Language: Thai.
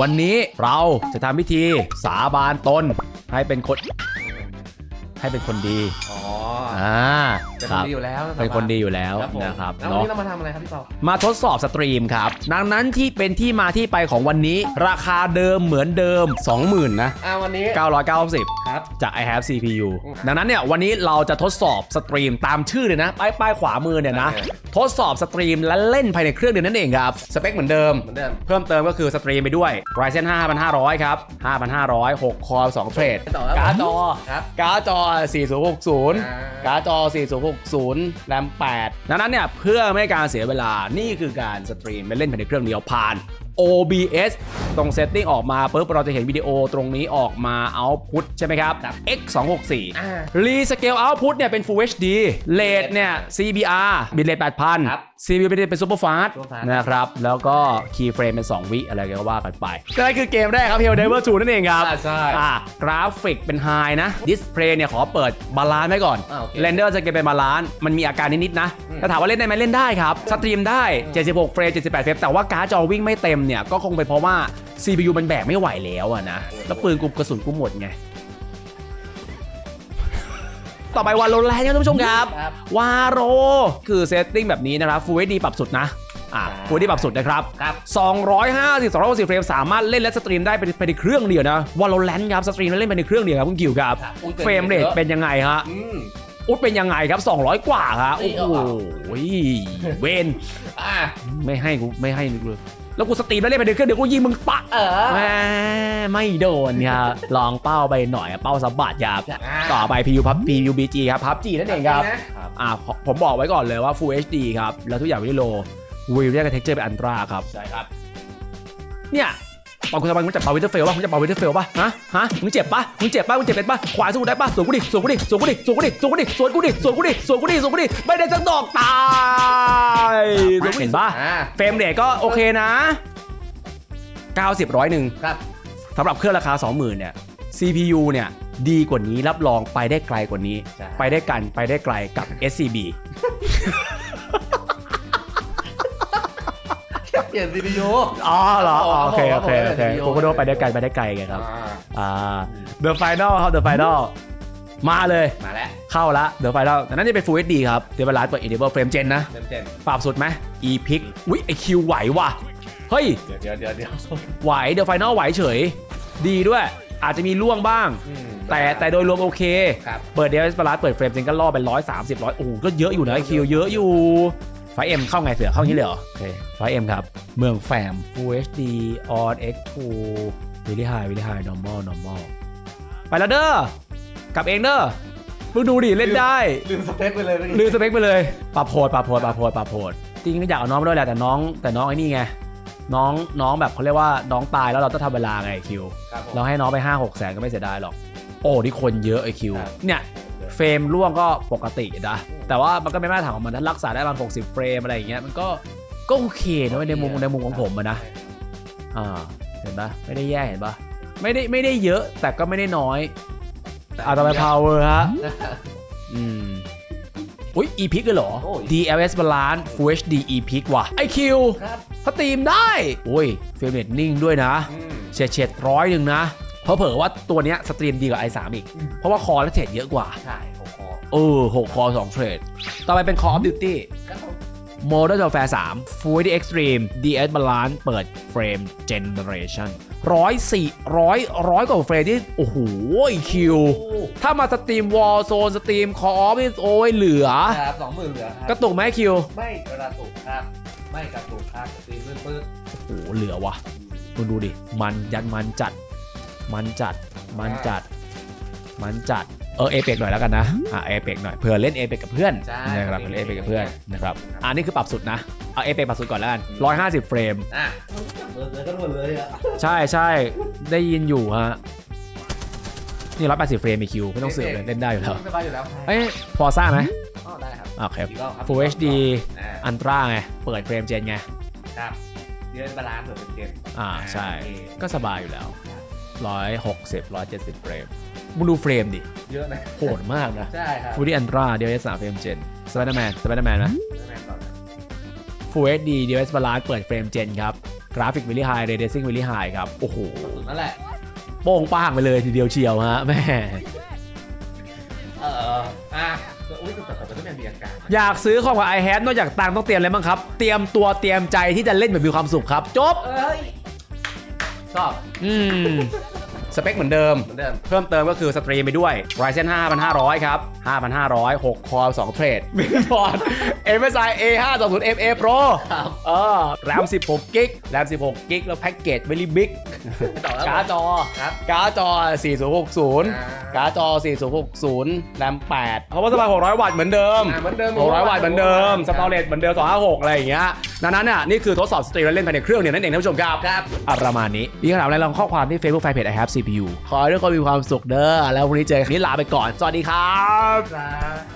วันนี้เราจะทำพิธีสาบานตนให้เป็นคน ให้เป็นคนดีอ๋ออ่าเป็นคคนรับดีอยู่แล้วเป็นคนดีอยู่แล้วครับผมนะครับแล้ววันเนาะนี้เรามาทำอะไรครับพี่เปามาทดสอบสตรีมครับดังนั้นที่เป็นที่มาที่ไปของวันนี้ ราคาเดิมเหมือนเดิม 20,000นะอ่าวันนี้990 ครับ จาก i have CPU อืมดังนั้นเนี่ยวันนี้เราจะทดสอบสตรีมตามชื่อเลยนะ ป้ายป้ายขวามือเนี่ยนะโอเคทดสอบสตรีมและเล่นภายในเครื่องเดียวนั่นเองครับ สเปคเหมือนเดิม เหมือนเดิม เพิ่มเติมก็คือสตรีมไปด้วย Ryzen 5 5500 ครับ 5500 6 คอ2เทรดต่อครับการ์ดจอครับ การ์ดจอ 4060อ่าการ์ดจอ 4060 แรม 8 ดังนั้นเนี่ยเพื่อไม่ให้การเสียเวลานี่คือการสตรีมไปเล่นภายในเครื่องเดียวผ่าน OBS ตรงเซตติ้งออกมาปุ๊บเราจะเห็นวิดีโอตรงนี้ออกมา output ใช่ไหมครับ X 2 6 4อ่ารีสเกลเอาท์พุตเนี่ยเป็น Full HD เลทเนี่ย CBR บิตเรทครับ8,000 CPU เป็นเป็น Super Fast Super Fast นะครับ แล้วก็ Key Frame เป็น 2 วิ อะไรก็ว่ากันไปนั่นคือเกมแรกครับ Hell Diver 2 นั่นเองครับอ่าใช่อ่ากราฟิกเป็น High นะดิสเพลย์เนี่ยขอเปิดบาลานซ์ไว้ก่อนอ่าโอเคเรนเดอร์จะเก็บเป็นบาลานซ์มันมีอาการนิดๆนะอืมถ้าถามว่าเล่นได้ไหมเล่นได้ครับสตรีมได้ 76 เฟรม 78 เฟรมแต่ว่าการ์ดจอวิ่งไม่เต็มเนี่ยก็คงเป็นเพราะว่า CPU มันแบกไม่ไหวแล้วอะนะแล้วปืนกูกระสุนกูหมดไง ต่อไปวาโลแรนต์ครับท่านผู้ชมครับครับ วาโรคือเซตติ้งแบบนี้นะครับ Full HD ปรับสุดนะอ่า Full HD ปรับสุดนะครับ ครับ 250 260เฟรมสามารถเล่นและสตรีมได้ภายในภายในเครื่องเดียวนะวาโลแรนต์ครับสตรีมและเล่นภายในเครื่องเดียวครับคุณกิวครับครับอุ๊ยเฟรมเรทเป็นยังไงฮะ อืม อุ๊ดเป็นยังไงครับ 200 กว่าครับนี่โอ้เอาโหเอา เวนอ่า ไม่ให้กูไม่ให้เลย แล้วกูสตรีมแล้วเล่นไปเดี๋ยวเครื่องเดี๋ยวกูยิงมึงปะเออแหมไม่โดนครับลองเป้าไปหน่อยเป้าสับบัดครับอ่าต่อไป PU พับ PUBG ครับพับจีนั่นเองครับครับอ่าผมผมบอกไว้ก่อนเลยว่า Full HD ครับแล้วทุกอย่างวิดีโลวิวเรียกเท็กเจอร์เป็นอันตราครับใช่ครับเนี่ย ปอนคุณสบายมึงจะเป่าวินเทอร์เฟลป่ะมึงจะเป่าวินเทอร์เฟลป่ะฮะฮะมึงเจ็บป่ะมึงเจ็บป่ะมึงเจ็บเป็นป่ะขวาสู้กูได้ป่ะสวนกูดิสวนกูดิสวนกูดิสวนกูดิสวนกูดิสวนกูดิสวนกูดิสวนกูดิสวนกูดิไม่ได้สักดอกตายเห็นป่ะอ่าเฟรมเรทก็โอเคนะ 90ร้อยหนึ่งครับสำหรับเครื่องราคา 20,000เนี่ย CPU เนี่ยดีกว่านี้รับรองไปได้ไกลกว่านี้ใช่ไปได้กันไปได้ไกลกับ SCB เปลี่ยน CPU อ๋อเหรออ๋อโอเคโอเคผมโอเคผมผมก็โดนไปได้ไกลไปได้ไกลไงครับอ่าอ่า The Final ครับ The Final มาเลยมาแล้ว เข้าละ The Final แต่นั่นจะเป็น Full HD ครับ เดี๋ยวเวลาเปิด Enable Frame Gen นะ เต็มเต็มปรับสุดไหม E-Pic อุ้ยไอคิวไหวว่ะ เฮ้ย เดี๋ยวเดี๋ยวเดี๋ยวเดี๋ยวไหว The Final ไหวเฉย ดีด้วย อาจจะมีล่วงบ้าง อืม แต่แต่โดยรวมโอเค ครับ เปิดเดลสปาร์เปิดเฟรมจริงก็ล่อเป็นร้อยสามสิบร้อยโอ้โหก็เยอะอยู่นะไอคิวเยอะอยู่ ไฟเอ็มเข้าไงเสือเข้าอย่างนี้เลยเหรอโอเคไฟเอ็มครับ เมืองแฟม Full HD on X2 Very High Very High Normal Normal ไปแล้วเด้อกลับเองเด้อมึงดูดิเล่นได้ ลืมสเปคไปเลยเมื่อกี้ลืมสเปคไปเลยปรับโพดปรับโพดปรับโพดปรับโพดจริงๆก็อยากเอาน้องมาด้วยแหละแต่น้องแต่น้องไอ้นี่ไงน้องน้องแบบเขาเรียกว่าน้องตายแล้วเราต้องทำเวลาไงคิว ครับผม เราให้น้องไป 5 6 แสนก็ไม่เสียดายหรอก โอ้นี่คนเยอะไอคิว ครับ เนี่ย เฟรมร่วงก็ปกตินะ แต่ว่ามันก็ไม่มาตรฐานของมันถ้ารักษาได้ประมาณ60 เฟรมอะไรอย่างเงี้ยมันก็ก็โอเคนะในมุมในมุมของผมอะนะอ่าเห็นปะไม่ได้แย่เห็นปะไม่ได้ไม่ได้เยอะแต่ก็ไม่ได้น้อยอ่าต่อไป power ฮะอืมอุ้ย e p i c เลยเหรอโอ้ย DLS Balance Full HD e p i c ว่ะ IQ ครับสตรีมได้ โอ้ยเฟรมเรทนิ่งด้วยนะอืมเฉียดเฉียดร้อยหนึ่งนะ เพราะเผลอว่าตัวเนี้ยสตรีมดีกว่า i3 อีกอืมเพราะว่าคอและเทรดเยอะกว่า ใช่ผมขอเออหกคอ2เทรด ต่อไปเป็น Call of Duty ครับผม Modern Warfare 3 Full HD Extreme DS Balance เปิดเฟรม Generation ร้อยสี่ร้อยร้อยกว่าเฟรมที่โอ้โหคิว ถ้ามาสตรีม Warzone สตรีม Call of นี่โอ้ยเหลือ ครับสองหมื่นเหลือครับกระตุกไหมคิว ไม่กระตุกครับ ไม่กระตุกครับตีปื้นปื้นโอ้โหเหลือว่ะมึงดูดิ มันยันมันจัด มันจัด มันจัด มันจัด เออเอเปกหน่อยแล้วกันนะ อ่าเอเปกหน่อย เผื่อเล่นเอเปกกับเพื่อนใช่นะครับเล่นเอเปกกับเพื่อนนะครับอันนี้คือปรับสุดนะ เอาเอเปกปรับสุดก่อนแล้วกัน150เฟรม อะเบอร์เลยก็หมดเลยอะใช่ใช่ ได้ยินอยู่ฮะ นี่180เฟรมมีคิวไม่ต้องเสือกเลยเล่นได้อยู่แล้วสบายอยู่แล้วเอ้ยพอซ่าไหมอ๋อได้ครับโอเคอีกรอบครับ Full HD อ่าอันตราไง เปิดเฟรมเจนไง ครับเดือนบาลานซ์เหมือนเป็นเกมอ่าใช่โอเคก็สบายอยู่แล้ว 160 170 เฟรมมึงดูเฟรมดิ เยอะนะ โหดมากนะ ใช่ครับฟูดี้อันตราเดียวเอสามเฟรมเจนสไปเดอร์แมนสไปเดอร์แมนนะแม่ก่อนนะ Full HD DLS Balance เปิดเฟรมเจนครับ กราฟิกวิลลี่ไฮเรเดซิ่งวิลลี่ไฮครับ โอ้โหนั่นแหละ โป้งป้างไปเลยทีเดียวเชียวฮะแม่เอออะอุ้ยแต่แต่แต่ไม่มีอาการอยากซื้อของกับ i h a v e นอกจากตังค์ต้องเตรียมอะไรบ้างครับ เตรียมตัวเตรียมใจที่จะเล่นแบบมีความสุขครับ จบเอ้ย ชอบอืม สเปคเหมือนเดิม เหมือนเดิม เพิ่มเติมก็คือสตรีมไปด้วย Ryzen 5,500 ครับ 5,500 6 คอร์2เทรดมินบอร์ด MSI A520MA Pro ครับ เออแรม16กิกแรม16กิกแล้วแพ็กเกจเวลี่บิ๊กต่อแล้วการ์ดจอครับการ์ดจอ4060อ่าการ์ดจอ 4060 แรม 8 เพราะว่าสปาย600 วัตต์เหมือนเดิม อะเหมือนเดิม600 วัตต์เหมือนเดิม สตอเรจเหมือนเดิม 256 อะไรอย่างเงี้ย ดังนั้นน่ะนี่คือทดสอบสตรีมและเล่นภายในเครื่องเนี่ยนั่นเองท่านผู้ชมครับ ครับ อะประมาณนี้มีคำถามอะไรลองข้อความที่ Facebook Fanpage I have CPU ขอให้ทุกคนมีความสุขเด้อแล้ววันนี้เจอกันนี้ลาไปก่อน สวัสดีครับครับ